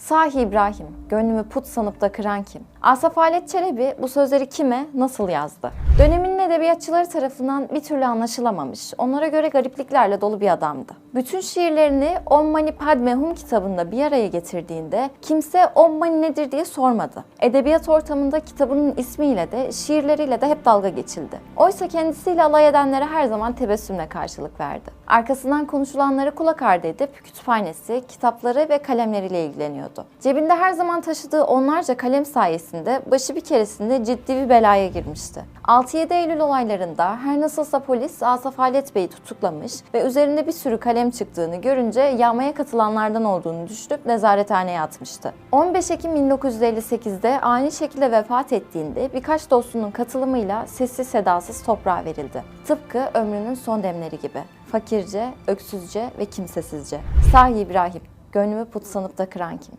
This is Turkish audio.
Sahi İbrahim, gönlümü put sanıp da kıran kim? Asaf Halet Çelebi bu sözleri kime, nasıl yazdı? Döneminin edebiyatçıları tarafından bir türlü anlaşılamamış, onlara göre garipliklerle dolu bir adamdı. Bütün şiirlerini Om Mani Padme Hum kitabında bir araya getirdiğinde kimse Om Mani nedir diye sormadı. Edebiyat ortamında kitabının ismiyle de şiirleriyle de hep dalga geçildi. Oysa kendisiyle alay edenlere her zaman tebessümle karşılık verdi. Arkasından konuşulanlara kulak ardı edip kütüphanesi, kitapları ve kalemleriyle ilgileniyordu. Cebinde her zaman taşıdığı onlarca kalem sayesinde başı bir keresinde ciddi bir belaya girmişti. 6-7 Eylül olaylarında her nasılsa polis Asaf Halet Bey'i tutuklamış ve üzerinde bir sürü kalem çıktığını görünce yağmaya katılanlardan olduğunu düşünüp nezarethaneye atmıştı. 15 Ekim 1958'de ani şekilde vefat ettiğinde birkaç dostunun katılımıyla sessiz sedasız toprağa verildi. Tıpkı ömrünün son demleri gibi. Fakirce, öksüzce ve kimsesizce. Sahi İbrahim, gönlümü put sanıp da kıran kim?